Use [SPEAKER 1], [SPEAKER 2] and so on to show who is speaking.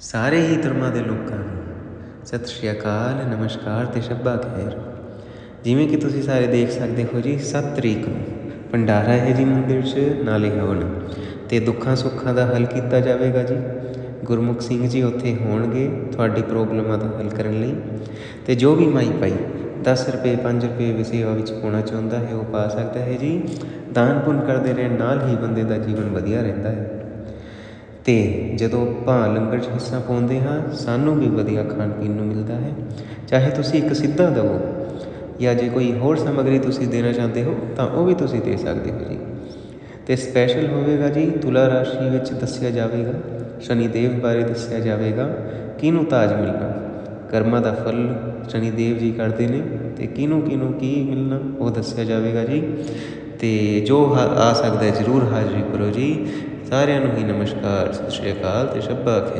[SPEAKER 1] ਸਾਰੇ ਹੀ ਧਰਮਾਂ ਦੇ ਲੋਕਾਂ ਨੂੰ ਸਤਿ ਸ਼੍ਰੀ ਅਕਾਲ, ਨਮਸਕਾਰ ਤੇ ਸ਼ੱਬਾ ਖੈਰ ਜਿਵੇਂ ਕਿ ਤੁਸੀਂ ਸਾਰੇ ਦੇਖ ਸਕਦੇ ਹੋ ਜੀ 7 ਤਰੀਕ ਨੂੰ ਭੰਡਾਰਾ ਹੈ ਜੀ ਮੰਦਿਰ 'ਚ, ਨਾਲੇ ਹਵਨ ਤੇ ਦੁੱਖਾਂ ਸੁੱਖਾਂ ਦਾ ਹੱਲ ਕੀਤਾ ਜਾਵੇਗਾ ਜੀ। ਗੁਰਮੁਖ ਸਿੰਘ ਜੀ ਉੱਥੇ ਹੋਣਗੇ ਤੁਹਾਡੀ ਪ੍ਰੋਬਲਮਾਂ ਦਾ ਹੱਲ ਕਰਨ ਲਈ। ਤੇ ਜੋ ਵੀ ਮਾਈ ਪਾਈ 10 ਰੁਪਏ 5 ਰੁਪਏ ਵੀ ਸੇਵਾ ਵਿੱਚ ਪਾਉਣਾ ਚਾਹੁੰਦਾ ਹੈ, ਉਹ ਪਾ ਸਕਦਾ ਹੈ ਜੀ। ਦਾਨ ਪੁੰਨ ਕਰਦੇ ਰਹਿਣ ਨਾਲ ਹੀ ਬੰਦੇ ਦਾ ਜੀਵਨ ਵਧੀਆ ਰਹਿੰਦਾ ਹੈ। ਅਤੇ ਜਦੋਂ ਆਪਾਂ ਲੰਗਰ 'ਚ ਹਿੱਸਾ ਪਾਉਂਦੇ ਹਾਂ, ਸਾਨੂੰ ਵੀ ਵਧੀਆ ਖਾਣ ਪੀਣ ਨੂੰ ਮਿਲਦਾ ਹੈ। ਚਾਹੇ ਤੁਸੀਂ ਇੱਕ ਸਿੱਧਾ ਦੇਵੋ ਜਾਂ ਜੇ ਕੋਈ ਹੋਰ ਸਮੱਗਰੀ ਤੁਸੀਂ ਦੇਣਾ ਚਾਹੁੰਦੇ ਹੋ, ਤਾਂ ਉਹ ਵੀ ਤੁਸੀਂ ਦੇ ਸਕਦੇ ਹੋ ਜੀ। ਤੇ ਸਪੈਸ਼ਲ ਹੋਵੇਗਾ ਜੀ, ਤੁਲਾ ਰਾਸ਼ੀ ਵਿੱਚ ਦੱਸਿਆ ਜਾਵੇਗਾ ਸ਼ਨੀ ਦੇਵ ਬਾਰੇ ਦੱਸਿਆ ਜਾਵੇਗਾ, ਕਿਹਨੂੰ ਤਾਜ ਮਿਲਣਾ? ਕਰਮਾਂ ਦਾ ਫਲ ਸ਼ਨੀ ਦੇਵ ਜੀ ਕਰਦੇ ਨੇ, ਤੇ ਕਿਹਨੂੰ ਕਿਹਨੂੰ ਕੀ ਮਿਲਣਾ, ਉਹ ਦੱਸਿਆ ਜਾਵੇਗਾ ਜੀ। ਤੇ ਜੋ ਹਾ- ਆ ਸਕਦਾ ਜ਼ਰੂਰ ਹਾਜ਼ਰੀ ਕਰੋ ਜੀ। ਸਾਰਿਆਂ ਨੂੰ ਹੀ ਨਮਸਕਾਰ, ਸਤਿ ਸ਼੍ਰੀ ਅਕਾਲ ਤੇ ਸ਼ੱਬਾ ਖੈਰ।